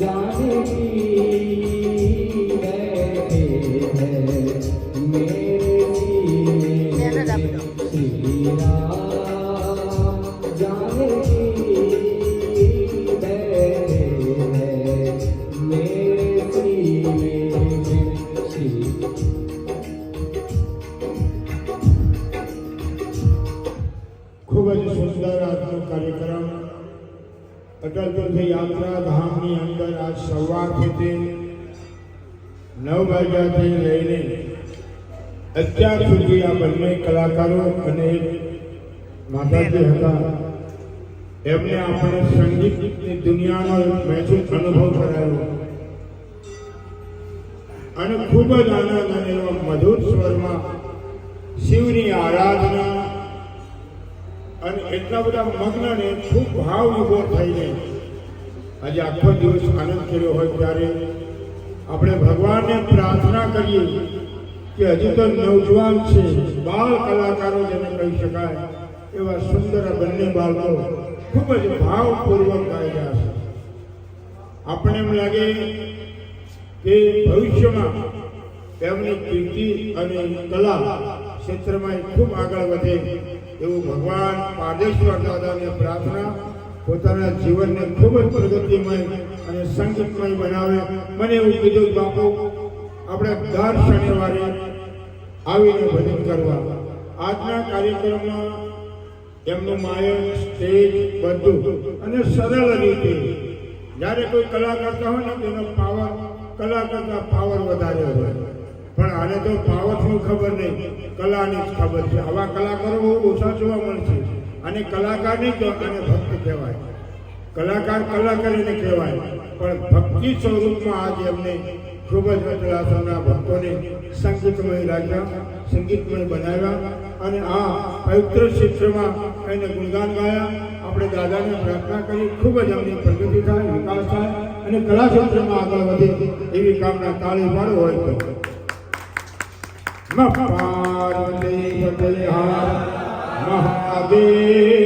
जाने की बैठे हैं સુંદર આજનો કાર્યક્રમ અટલ તીર્થ યાત્રા ધામની અંદર આજ સવારથી નવ વાગ્યાથી લઈને અત્યાર સુધી આ બંને કલાકારો અને માતાજી હતા. એમને આપણે સંગીતની દુનિયાનો એક મહેસૂસ અનુભવ કરાયો. અને ખૂબ જ આનંદ અને મધુર સ્વરમાં શિવની આરાધના અને એટલા બધા મગ્ન ને ખૂબ ભાવ વિભોર થઈને આજે આખો દિવસ આનંદ કર્યો હોય ત્યારે આપણે ભગવાનને પ્રાર્થના કરીએ કે હજી તો નવજવાન છે, બાળ કલાકારો જેને કહી શકાય, એવા સુંદર બંને બાળકો ખૂબ જ ભાવપૂર્વક ગાઈ રહ્યા છે. આપણે એમ લાગે કે ભવિષ્યમાં તેમની કીર્તિ અને કલા ક્ષેત્રમાં ખૂબ આગળ વધે એવું ભગવાન પારદેશ્વર દાદાને પ્રાર્થના, પોતાના જીવનને ખૂબ જ પ્રગતિમય અને સંગીતમય બનાવે. મને એવું કીધું બાપુ, આપણે દર શનિવારે આવીને ભજન કરવા. આજના કાર્યક્રમમાં એમનું માયક સ્ટેજ બધું અને સરળ રીતે. જ્યારે કોઈ કલા કરતા હોય ને, તેનો પાવર કલા કરતા પાવર વધારે હોય આને તો પાવર ખબર નહીં, કલાની જ ખબર છે. આવા કલાકારો બહુ ઓછા જોવા મળશે અને કલાકાર નહીં તો ભક્ત કહેવાય. કલાકાર કલાકાર એને કહેવાય. પણ ભક્તિ સ્વરૂપમાં આજે અમને ખૂબ જ વચલાસના ભક્તોને સંગીતમય રાખ્યા, સંગીતમય બનાવ્યા અને આ પવિત્ર ક્ષેત્રમાં એને ગુણગાન ગાયા. આપણે દાદાને પ્રાર્થના કરી ખૂબ જ અમને પ્રગતિ થાય, વિકાસ થાય અને કલા ક્ષેત્રમાં આગળ વધે એવી કામના તાળી પાડો હોય તો. पार्वती पतिहार महादेव